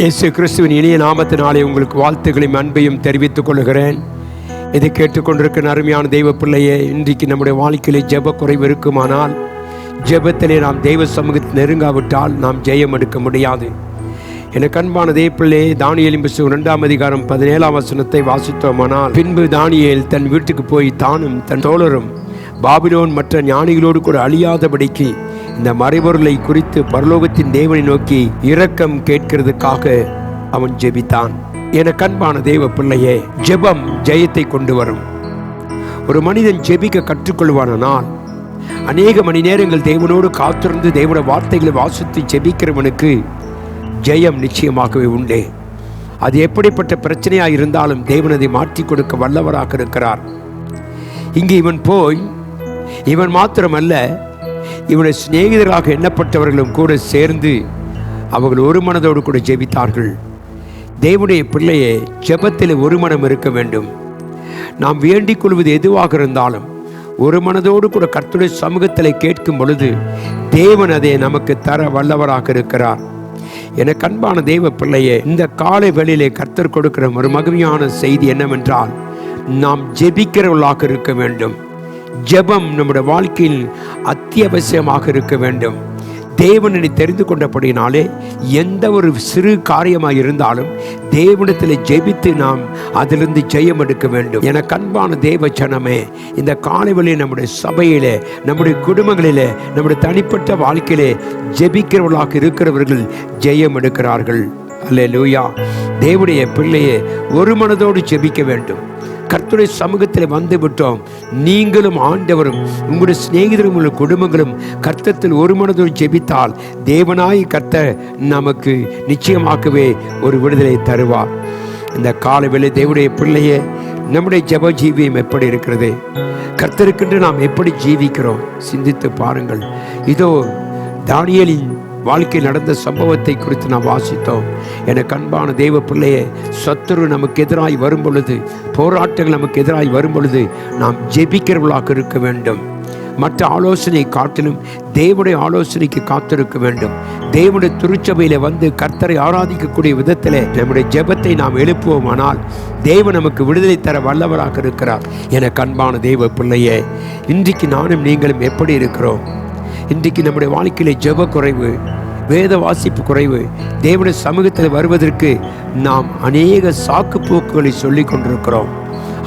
இயேசு கிறிஸ்துவின் இனிய நாமத்தினாலே உங்களுக்கு வாழ்த்துக்களையும் அன்பையும் தெரிவித்துக் கொள்கிறேன். இதை கேட்டுக்கொண்டிருக்கிற அருமையான தெய்வ பிள்ளையே இன்றைக்கு நம்முடைய வாழ்க்கையிலே ஜெப குறைவு இருக்குமானால் ஜெபத்திலே நாம் தெய்வ சமூகத்தில் நெருங்காவிட்டால் நாம் ஜெயம் எடுக்க முடியாது. எனக்கு அன்பான தேவப்பிள்ளை தானியலின் புஸ்தகம் இரண்டாம் அதிகாரம் பதினேழாம் வசனத்தை வாசித்தோமானால் பின்பு தானியல் தன் வீட்டுக்கு போய் தானும் தன் தோழரும் பாபிலோன் மற்ற ஞானிகளோடு கூட அழியாதபடிக்கு இந்த மறைபொருளை குறித்து பரலோகத்தின் தேவனை நோக்கி இரக்கம் கேட்கிறதுக்காக அவன் ஜெபித்தான். என கண்பான தேவ பிள்ளையே ஜெபம் ஜெயத்தை கொண்டு வரும். ஒரு மனிதன் ஜெபிக்க கற்றுக்கொள்வானால் அநேக மணி நேரங்கள் தேவனோடு காத்திருந்து தேவனோட வார்த்தைகளை வாசித்து ஜெபிக்கிறவனுக்கு ஜெயம் நிச்சயமாகவே உண்டே. அது எப்படிப்பட்ட பிரச்சனையாக இருந்தாலும் தேவன் அதை மாற்றி கொடுக்க வல்லவராக இருக்கிறார். இங்கே இவன் போய் இவன் மாத்திரமல்ல இவருடைய சிநேகிதராக எண்ணப்பட்டவர்களும் கூட சேர்ந்து அவர்கள் ஒரு மனதோடு கூட ஜெபித்தார்கள். தேவனுடைய பிள்ளையே ஜெபத்தில் ஒரு மனம் இருக்க வேண்டும். நாம் வேண்டிக் கொள்வது எதுவாக இருந்தாலும் ஒரு மனதோடு கூட கர்த்துடைய சமூகத்தில் கேட்கும் பொழுது தேவன் அதை நமக்கு தர வல்லவராக இருக்கிறார். என கண்பான தெய்வ பிள்ளையே இந்த காலை வெளியிலே கர்த்தர் கொடுக்கிற ஒரு மகிமையான செய்தி என்னவென்றால் நாம் ஜெபிக்கிறவர்களாக இருக்க வேண்டும். ஜெபம் நம்முடைய வாழ்க்கையில் அத்தியாவசியமாக இருக்க வேண்டும். தேவனை தெரிந்து கொண்டபடினாலே எந்த ஒரு சிறு காரியமாக இருந்தாலும் தேவனத்தில் ஜெபித்து நாம் அதிலிருந்து ஜெயம் எடுக்க வேண்டும். என கண்பான தேவ ஜனமே இந்த காலைவெளியில் நம்முடைய சபையிலே நம்முடைய குடும்பங்களிலே நம்முடைய தனிப்பட்ட வாழ்க்கையிலே ஜெபிக்கிறவர்களாக இருக்கிறவர்கள் ஜெயம் எடுக்கிறார்கள். அல்ல லூயா தேவனுடைய பிள்ளையை ஒரு மனதோடு ஜெபிக்க வேண்டும். கர்த்துடைய சமூகத்தில் வந்து விட்டோம் நீங்களும் ஆண்டவரும் உங்களுடைய சிநேகிதரும் உள்ள குடும்பங்களும் கர்த்தத்தில் ஒரு மனதோடு ஜெபித்தால் தேவனாய் கர்த்தர் நமக்கு நிச்சயமாக்கவே ஒரு விடுதலை தருவார். இந்த காலவேளை தேவனுடைய பிள்ளையே நம்முடைய ஜப ஜீவியம் எப்படி இருக்கிறது? கர்த்தருக்கென்று நாம் எப்படி ஜீவிக்கிறோம்? சிந்தித்து பாருங்கள். இதோ தானியலின் வாழ்க்கையில் நடந்த சம்பவத்தை குறித்து நாம் வாசித்தோம். என கண்பான தெய்வ பிள்ளையே சத்துரு நமக்கு எதிராய் வரும் பொழுது போராட்டங்கள் நமக்கு எதிராய் வரும் பொழுது நாம் ஜெபிக்கிறவர்களாக இருக்க வேண்டும். மற்ற ஆலோசனை காட்டிலும் தேவனுடைய ஆலோசனைக்கு காத்திருக்க வேண்டும். தேவனுடைய திருச்சபையில வந்து கர்த்தரை ஆராதிக்கக்கூடிய விதத்தில் நம்முடைய ஜெபத்தை நாம் எழுப்புவோமானால் தேவன் நமக்கு விடுதலை தர வல்லவராக இருக்கிறார். என கண்பான தெய்வ பிள்ளையே இன்றைக்கு நானும் நீங்களும் எப்படி இருக்கிறோம்? இன்றைக்கு நம்முடைய வாழ்க்கையில் ஜெப குறைவு வேத வாசிப்பு குறைவு தேவனுடைய சமூகத்தில் வருவதற்கு நாம் அநேக சாக்கு போக்குகளை சொல்லி கொண்டிருக்கிறோம்.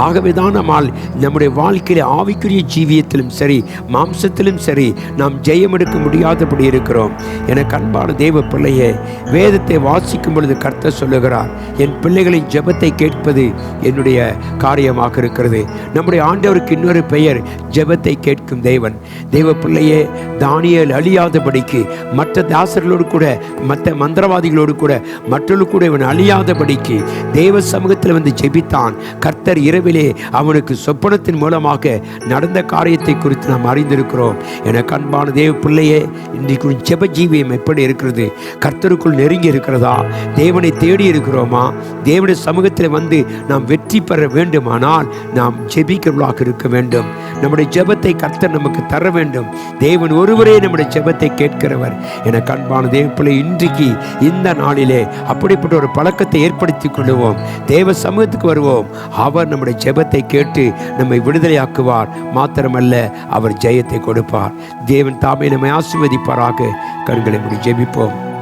ஆகவே தான் நம்மால் நம்முடைய வாழ்க்கையில ஆவிக்குரிய ஜீவியத்திலும் சரி மாம்சத்திலும் சரி நாம் ஜெயம் எடுக்க முடியாதபடி இருக்கிறோம். எனக்கு கண்பான தேவ பிள்ளையே வேதத்தை வாசிக்கும் பொழுது கர்த்தர் சொல்லுகிறார் என் பிள்ளைகளின் ஜெபத்தை கேட்பது என்னுடைய காரியமாக இருக்கிறது. நம்முடைய ஆண்டவருக்கு இன்னொரு பெயர் ஜெபத்தை கேட்கும் தேவன். தேவ பிள்ளையே தானியல் அழியாதபடிக்கு மற்ற தாசர்களோடு கூட மற்ற மந்திரவாதிகளோடு கூட மற்றவர்கள் கூட இவன் அழியாதபடிக்கு தேவ சமூகத்தில் வந்து ஜெபித்தான். கர்த்தர் இரவு இரவிலே அவனுக்கு சொப்பனத்தின் மூலமாக நடந்த காரியத்தை குறித்து நாம் அறிந்திருக்கிறோம். எனக்கு அன்பான தேவ பிள்ளையே இன்றைக்கு செப ஜெப ஜீவியம் எப்படி இருக்கிறது? கர்த்தருக்குள் நெருங்கி இருக்கிறதா? தேவனை தேடி இருக்கிறோமா? தேவனுடைய சமூகத்தில் வந்து நாம் வெற்றி பெற வேண்டுமானால் நாம் ஜெபிக்கிறவளாக இருக்க வேண்டும். நம்முடைய ஜெபத்தை கர்த்தர் நமக்கு தர வேண்டும். தேவன் ஒருவரே நம்முடைய ஜெபத்தை கேட்கிறவர். எனக்கு அன்பான தேவ பிள்ளை இன்றைக்கு இந்த நாளிலே அப்படிப்பட்ட ஒரு பழக்கத்தை ஏற்படுத்திக் கொள்ளுவோம். தேவ சமூகத்துக்கு வருவோம். அவர் நம்முடைய ஜெபத்தை கேட்டு நம்மை விடுதலையாக்குவார். மாத்திரமல்ல அவர் ஜெயத்தை கொடுப்பார். தேவன் தாமே நம்மை ஆசிர்வதிப்பாராக. கண்களை முடி ஜெபிப்போம்.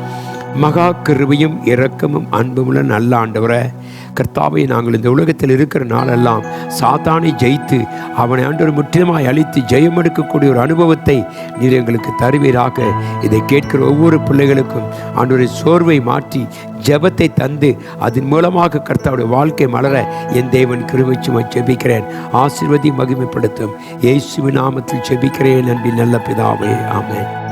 மகா கிருபையும் இரக்கமும் அன்புமுள்ள நல்ல ஆண்டவரை. கர்த்தாவை நாங்கள் இந்த உலகத்தில் இருக்கிற நாளெல்லாம் சாத்தானை ஜெயித்து அவனை ஆண்டவர் முற்றிலுமாய் அழித்து ஜெயம் எடுக்கக்கூடிய ஒரு அனுபவத்தை நீர் எங்களுக்கு தருவீராக. இதை கேட்கிற ஒவ்வொரு பிள்ளைகளுக்கும் ஆண்டவரை சோர்வை மாற்றி ஜெபத்தை தந்து அதன் மூலமாக கர்த்தாவுடைய வாழ்க்கை மலர என் தேவன் கிருபை ஜெபிக்கிறேன். ஆசிர்வதி மகிமைப்படுத்தும். இயேசுவின் நாமத்தில் ஜெபிக்கிறேன் அன்பின் நல்ல பிதாவே. ஆமேன்.